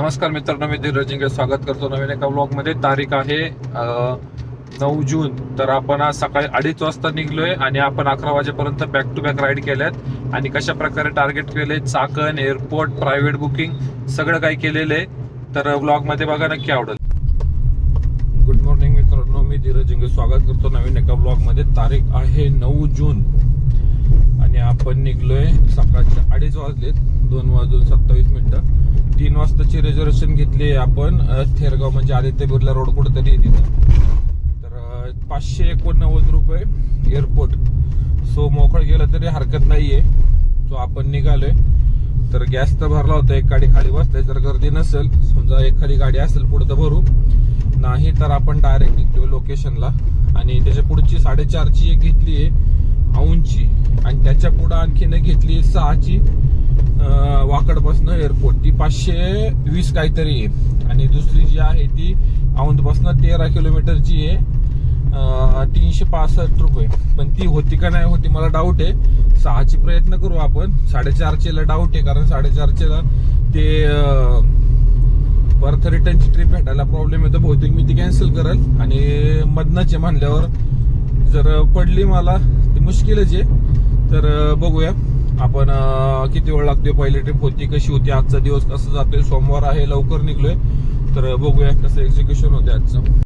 नमस्कार मित्रांनो मी धीरज जिंगे स्वागत करतो नवीन एका ब्लॉगमध्ये तारीख आहे नऊ जून. तर आपण आज सकाळी अडीच वाजता निघलोय आणि आपण अकरा वाजेपर्यंत बॅक टू बॅक राईड केल्यात. आणि कशा प्रकारे टार्गेट केले चाकण एअरपोर्ट प्रायव्हेट बुकिंग सगळं काही केलेलं आहे. तर ब्लॉगमध्ये बघा नक्की आवडेल. गुड मॉर्निंग मित्रांनो मी धीरज जिंगे स्वागत करतो नवीन एका ब्लॉगमध्ये तारीख आहे नऊ जून. आणि आपण निघलोय सकाळचे अडीच वाजलेत दोन वाजून सत्तावीस मिनिटं. तीन वाजताची रिझर्वेशन घेतली आहे आपण. थेरगाव म्हणजे आदित्य बिर्ला रोड कुठेतरी तिथं. तर पाचशे एकोणनव्वद रुपये एअरपोर्ट सो मोकळं गेलं तरी हरकत नाहीये. सो आपण निघालोय. तर गॅस तर भरला होता एक गाडी खाली बसलाय जर गर्दी नसेल समजा एखादी गाडी असेल पुढे तर भरू. नाही तर आपण डायरेक्ट निघतोय लोकेशनला आणि त्याच्या पुढची साडेचारची एक घेतली आहे औंची. आणि त्याच्या पुढं आणखीन एक घेतली आहे सहाची. एअरपोर्ट ती पाचशे वीस काहीतरी आहे. आणि दुसरी जी आहे ती औंधपासनं तेरा किलोमीटरची आहे. तीनशे पासष्ट रुपये. पण ती होती का नाही होती मला डाऊट आहे. सहाची प्रयत्न करू आपण. साडेचारशेला डाऊट आहे कारण साडेचारशेला ते परत रिटर्नची ट्रिप भेटायला प्रॉब्लेम येतो. बहुतेक मी ती कॅन्सल करेल. आणि मधनच आहे म्हणल्यावर जर पडली मला ती मुश्किलच आहे. तर बघूया. आपण किती वेळ लागतोय? पहिली ट्रिप होती कशी होती? आजचा दिवस कसा जातोय? सोमवार आहे लवकर निघलोय. तर बघूया कसं एक्झिक्युशन होते आजचं.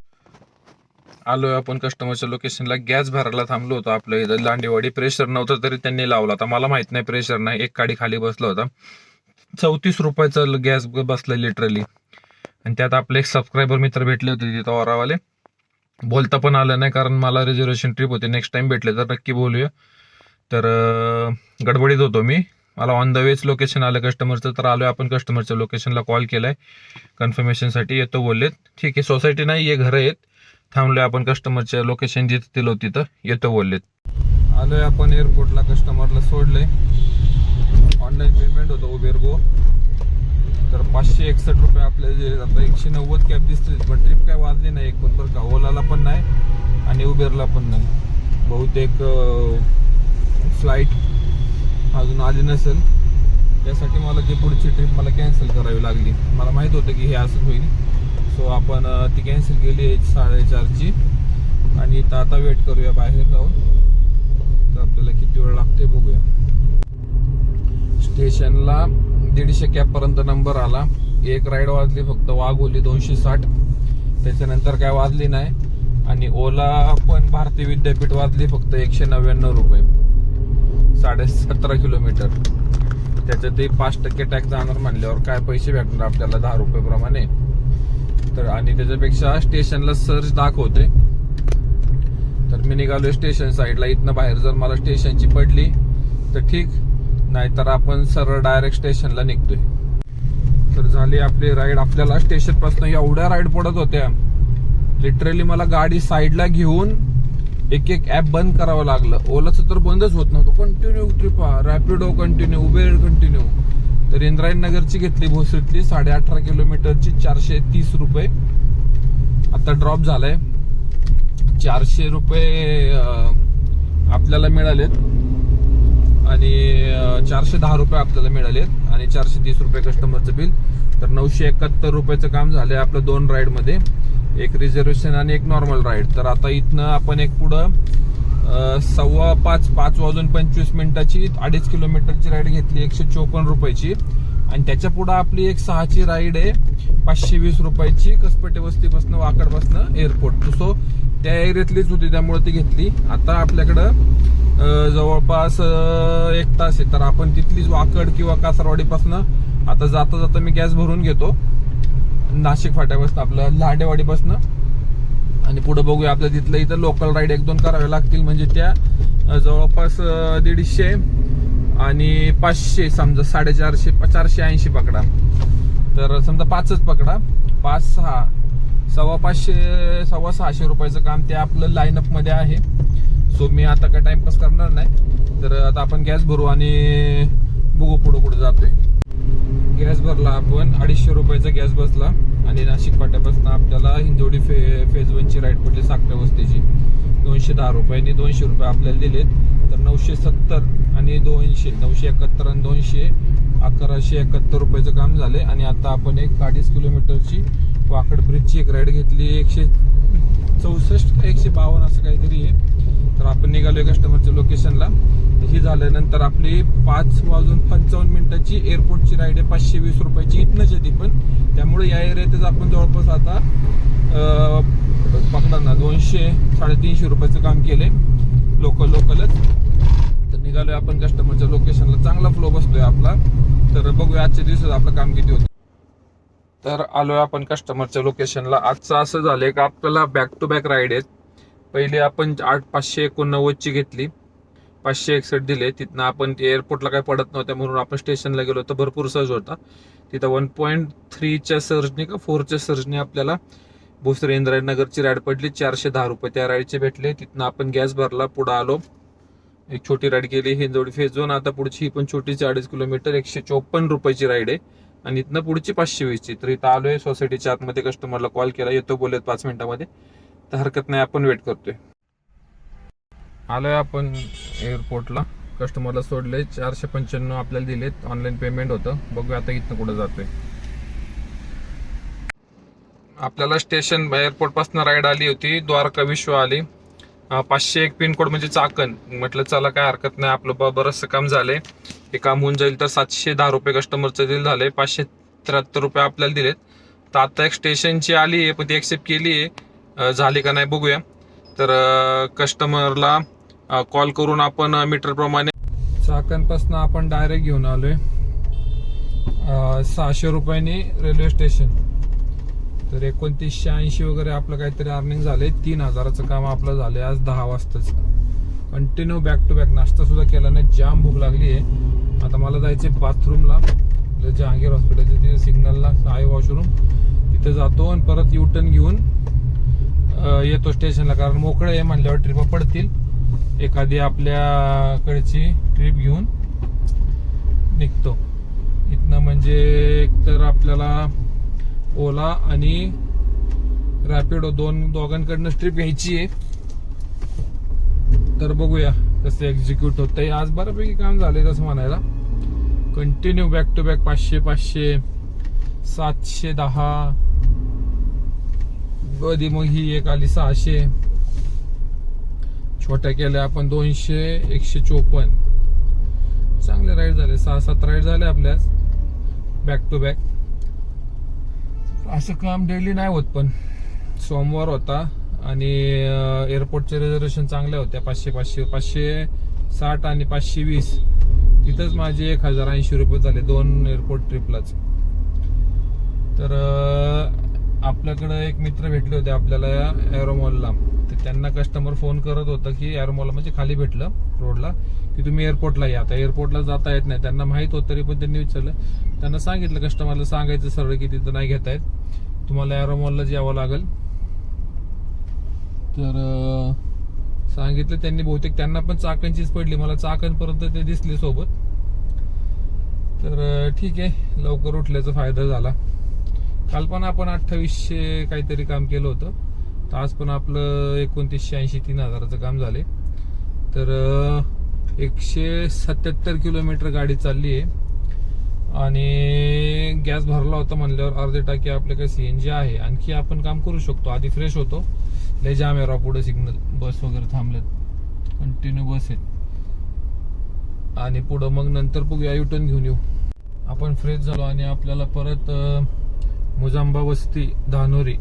आलोय आपण कस्टमरच्या लोकेशनला गॅस भरायला थांबलो होतो आपल्या इथं. लांडेवाडी. प्रेशर नव्हतं तरी त्यांनी लावला होता. मला माहीत नाही प्रेशर नाही. एक गाडी खाली बसला होता. चौतीस रुपयाचा गॅस बसला लिटरली आणि त्यात आपले एक सबस्क्रायबर मित्र भेटले होते तिथं ओरावाले बोलता पण आलं नाही कारण मला रिझर्वेशन ट्रिप होती. नेक्स्ट टाइम भेटले तर नक्की बोलूया. तर गडबडीत होतो मी. मला ऑन द वेच लोकेशन आलं कस्टमरचं तर आलोय. आपण कस्टमरच्या लोकेशनला कॉल केलाय. कन्फर्मेशनसाठी येतो बोललेत. ठीक आहे सोसायटी नाही हे घरं आहेत. थांबलोय आपण कस्टमरच्या लोकेशन जिथं दिलं तिथं येतो बोललेत. आलोय आपण एअरपोर्टला कस्टमरला सोडलंय. ऑनलाईन पेमेंट होतं उबेर गो तर पाचशे एकसष्ट रुपये आपल्याला दिले आता एकशे नव्वद कॅब दिसते पण ट्रिप काय वाजली नाही एक पण बरं का. ओलाला पण नाही आणि उबेरला पण नाही. बहुतेक फ्लाईट अजून आली नसेल. त्यासाठी मला ती पुढची ट्रिप मला कॅन्सल करावी लागली. मला माहीत होतं की हे असं होईल. सो आपण ती कॅन्सल केली आहे साडेचारची. आणि तर आता वेट करूया बाहेर जाऊन. तर आपल्याला किती वेळ लागते बघूया. स्टेशनला दीडशे कॅबपर्यंत नंबर आला. एक राईड वाजली फक्त वाघोली दोनशे साठ. त्याच्यानंतर काय वाजली नाही. आणि ओला पण भारतीय विद्यापीठ वाजली फक्त एकशे नव्याण्णव रुपये. साडे सतरा किलोमीटर त्याच्यातही पाच टक्के टॅक्स जाणार म्हणल्यावर काय पैसे भेटणार आपल्याला? दहा रुपये प्रमाणे. तर आणि त्याच्यापेक्षा स्टेशनला सर्च दाखवते. तर मी निघालो स्टेशन साईडला इथनं बाहेर जर मला स्टेशनची पडली तर ठीक. नाहीतर आपण सरळ डायरेक्ट स्टेशनला निघतोय. तर झाली आपली राईड आपल्याला स्टेशनपासून एवढ्या राईड पडत होत्या. लिटरली मला गाडी साईडला घेऊन एक एक ऍप बंद करावं लागलं. ओलाचं तर बंदच होत नव्हतं. कंटिन्यू ट्रिपा रॅपिडो कंटिन्यू उबेर कंटिन्यू तर इंद्रायण नगरची घेतली भोसरीतली साडे अठरा किलोमीटरची चारशे तीस रुपये. आता ड्रॉप झालाय. चारशे रुपये आपल्याला मिळालेत. आणि चारशे दहा रुपये आपल्याला मिळालेत. आणि चारशे तीस रुपये कस्टमरचं बिल तर नऊशे एकाहत्तर रुपयाचं काम झालंय आपलं दोन राईडमध्ये एक रिझर्वेशन आणि एक नॉर्मल राईड तर आता इथनं आपण एक पुढं सव्वा पाच पाच वाजून पंचवीस मिनिटाची अडीच किलोमीटरची राईड घेतली एकशे चोपन्न रुपयाची. आणि त्याच्या पुढं आपली एक सहाची राईड आहे पाचशे वीस रुपयाची कसपटे वस्तीपासून वाकडपासून एअरपोर्ट सो त्या एरियातलीच होती त्यामुळे ती घेतली. आता आपल्याकडं जवळपास एक तास आहे. तर आपण तिथलीच वाकड किंवा कासरवाडीपासनं आता जाता जाता मी गॅस भरून घेतो. नाशिक फाट्यापासून आपलं लाडेवाडीपासनं. आणि पुढे बघूया आपल्या तिथलं इथं लोकल राईड एक दोन कराव्या लागतील. म्हणजे त्या जवळपास दीडशे आणि पाचशे समजा साडेचारशे चारशे ऐंशी पकडा. तर समजा पाचच पकडा. पाच सहा सव्वा पाचशे सव्वा सहाशे रुपयाचं काम ते आपलं लाईनअपमध्ये आहे. सो मी आता काय टाइमपास करणार नाही. तर आता आपण गॅस भरू आणि बघू पुढं पुढे जातोय. गॅस भरला आपण अडीचशे रुपयाचा गॅस बसला आणि नाशिक फाट्यापासून आपल्याला हिंजोडी फे फेज वनची राईड पडली साखरे वस्तीची. दोनशे दहा रुपयांनी दोनशे रुपये आपल्याला दिलेत. तर नऊशे सत्तर आणि दोनशे नऊशे एकाहत्तर आणि दोनशे अकराशे एकाहत्तर रुपयाचं काम झाले. आणि आता आपण एक अडीच किलोमीटरची वाकड ब्रिजची एक राईड घेतली. एकशे चौसष्ट एकशे बावन्न असं काहीतरी आहे. तर आपण निघालो आहे कस्टमरच्या लोकेशनला ही झाल्यानंतर आपली पाच वाजून पंचावन्न मिनिटाची एअरपोर्टची राईड आहे पाचशे वीस रुपयाची इथनंच आहे ती पण. त्यामुळे या एरियातच आपण जवळपास आता पकडांना पकडा ना दोनशे साडेतीनशे रुपयाचं काम केले लोकल लोकलच. तर निघालोय आपण कस्टमरच्या लोकेशनला चांगला फ्लो बसतोय आपला. तर बघूया आजच्या दिवसात आपलं काम किती होतं. तर आलोय आपण कस्टमरच्या लोकेशनला आजचं असं झालंय का आपल्याला बॅक टू बॅक राईड आहेत. पहिले आपण आठ पाचशे एकोणनव्वदची घेतली. पाचशे एकसष्ट दिले. तिथनं आपण ते एअरपोर्टला काय पडत नव्हत्या म्हणून आपण स्टेशनला गेलो तर भरपूर सर्ज होता. तिथं वन पॉईंट थ्रीच्या सर्जने का फोरच्या सर्जने आपल्याला भोसरे इंद्रायणनगरची राईड पडली. चारशे दहा रुपये त्या राईडचे भेटले. तिथनं आपण गॅस भरला. पुढं आलो. एक छोटी राईड गेली. हिंजवडी फेज झोन आता पुढची ही पण छोटीची अडीच किलोमीटर. एकशे चोपन्न रुपयाची राईड आहे. आणि इथनं पुढची पाचशे वीसची. तर इथं आलोय. सोसायटीच्या आतमध्ये कस्टमरला कॉल केला. येतो बोलत पाच मिनिटामध्ये. तर हरकत नाही. आपण वेट करतोय. आलोय आपण. एअरपोर्टला कस्टमरला सोडले. चारशे पंच्याण्णव आपल्याला दिलेत. ऑनलाईन पेमेंट होतं. बघूया आता इथनं कुठं जातोय. आपल्याला स्टेशन एअरपोर्टपासून राईड आली होती. द्वारका विश्व आली. पाचशे एक पिनकोड म्हणजे चाकण. म्हटलं चला काय हरकत नाही. आपलं ब- बरंचसं काम झालंय. हे काम होऊन जाईल तर सातशे दहा रुपये कस्टमरचं दिल झालंय. पाचशे त्र्याहत्तर रुपये आपल्याला दिलेत. तर आता एक स्टेशनची आली आहे पण ती एक्सेप्ट केली आहे. झाली का नाही बघूया. तर कस्टमरला कॉल करून आपण मीटर प्रमाणे चाकणपासून आपण डायरेक्ट घेऊन आलोय. सहाशे रुपयांनी रेल्वे स्टेशन तर एकोणतीसशे ऐंशी वगैरे आपलं काहीतरी अर्निंग झालंय. तीन हजाराचं काम आपलं झालंय आज दहा वाजताच. कंटिन्यू बॅक टू बॅक नाश्ता सुद्धा केला नाही. जाम भूक लागली आहे. आता मला जायचे बाथरूमला जहांगीर हॉस्पिटलच्या तिथे सिग्नलला आहे वॉशरूम तिथे जातो आणि परत युटर्न घेऊन येतो स्टेशनला कारण मोकळं आहे म्हणल्यावर ट्रिपा पडतील. एखादी आपल्याकडची ट्रिप घेऊन निघतो. इथनं म्हणजे एकतर आपल्याला ओला आणि रॅपिडो दोन दोघांकडनं ट्रिप घ्यायची आहे. तर बघूया कसं एक्झिक्यूट होतंय. आज बऱ्यापैकी काम झाले तसं म्हणायला. कंटिन्यू बॅक टू बॅक पाचशे पाचशे सातशे दहा. कधी मग ही एक आली सहाशे. छोट्या केल्या आपण दोनशे एकशे चोपन्न. चांगले राईड झाले सहा सात राईड झाले आपल्या बॅक टू बॅक असं काम डेली नाही होत पण. सोमवार होता आणि एअरपोर्टचे रिझर्वेशन चांगल्या होत्या पाचशे पाचशे पाचशे साठ आणि पाचशे वीस. तिथंच माझे एक हजार ऐंशी रुपये झाले दोन एअरपोर्ट ट्रिपलाच तर आपल्याकडं एक मित्र भेटले होते आपल्याला एरोमॉलला त्यांना कस्टमर फोन करत होतं की एरोमॉल म्हणजे खाली भेटलं रोडला की तुम्ही एअरपोर्टला या. आता एअरपोर्टला जाता येत नाही. त्यांना माहीत होतं तरी पण त्यांनी विचारलं. त्यांना सांगितलं कस्टमरला सांगायचं सरळ की तिथं नाही घेता येत. तुम्हाला एरोमॉललाच यावं लागेल. तर सांगितलं त्यांनी बहुतेक. त्यांना पण चाकणचीच पडली. मला चाकणपर्यंत ते दिसले सोबत. तर ठीक आहे. लवकर उठल्याचा फायदा झाला. काल पण आपण अठ्ठावीसशे काहीतरी काम केलं होतं. तर आज पण आपलं एकोणतीसशे ऐंशी तीन हजाराचं काम झाले. तर एकशे सत्याहत्तर किलोमीटर गाडी चालली आहे. आणि गॅस भरला होता म्हणल्यावर अर्धे टाकी आपल्याकडे सीएनजी आहे. आणखी आपण काम करू शकतो. आधी फ्रेश होतो. लय जाम आहे पुढे सिग्नल. बस वगैरे थांबल्यात कंटिन्यू बस आहेत. आणि पुढं मग नंतर बघूया युटर्न घेऊन येऊ. आपण फ्रेश झालो आणि आपल्याला परत मुजांबा वस्ती धानोरी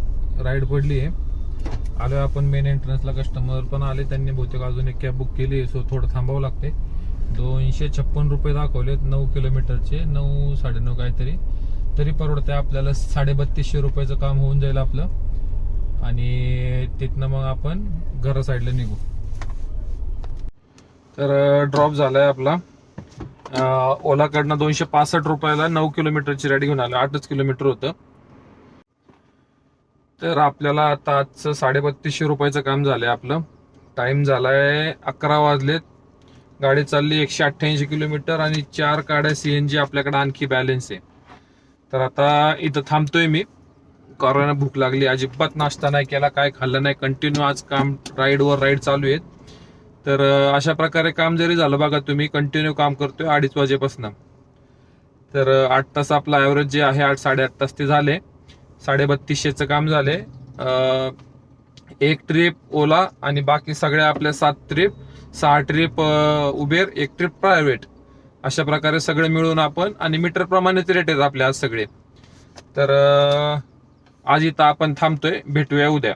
राईड पडली आहे. आलोय आपण मेन एंट्रन्सला कस्टमर पण आले त्यांनी बहुतेक अजून एक कॅब बुक केली सो थोडं थांबावं लागते. दोनशे छप्पन रुपये दाखवलेत नऊ किलोमीटरचे नऊ साडेनऊ काहीतरी. तरी परवडते आपल्याला साडेबत्तीसशे रुपयाचं काम होऊन जाईल आपलं. आणि तिथनं मग आपण घरा साईडला निघू. तर ड्रॉप झालाय आपला. ओलाकडनं दोनशे पासष्ट रुपयाला नऊ किलोमीटरची राईड घेऊन आलं. आठच किलोमीटर होतं. तर आपल्याला आता आजचं साडेबत्तीसशे रुपयाचं काम झालं आहे आपलं. टाईम झाला आहे अकरा वाजलेत. गाडी चालली एकशे अठ्ठ्याऐंशी किलोमीटर आणि चार गाड्या जी आपल्याकडे आणखी बॅलेन्स आहे. तर आता इथं थांबतोय मी. कारण भूक लागली अजिबात नाश्ता नाही केला काय खाल्लं नाही. कंटिन्यू आज काम राईडवर राईड चालू आहेत. तर अशा प्रकारे काम जरी झालं बघा तुम्ही कंटिन्यू काम करतोय अडीच वाजेपासून. तर आठ तास आपला ॲव्हरेज जे आहे आठ साडेआठ तास ते झाले. साडे बत्तीसशेचं काम झाले एक ट्रिप ओला आणि बाकी सगळ्या आपल्या सात ट्रिप सहा ट्रिप उबेर एक ट्रिप प्रायव्हेट. अशा प्रकारे सगळे मिळून आपण आणि मीटर प्रमाणेच रेट आहेत आपले आज सगळे. तर आज इथं आपण थांबतोय. भेटूया उद्या.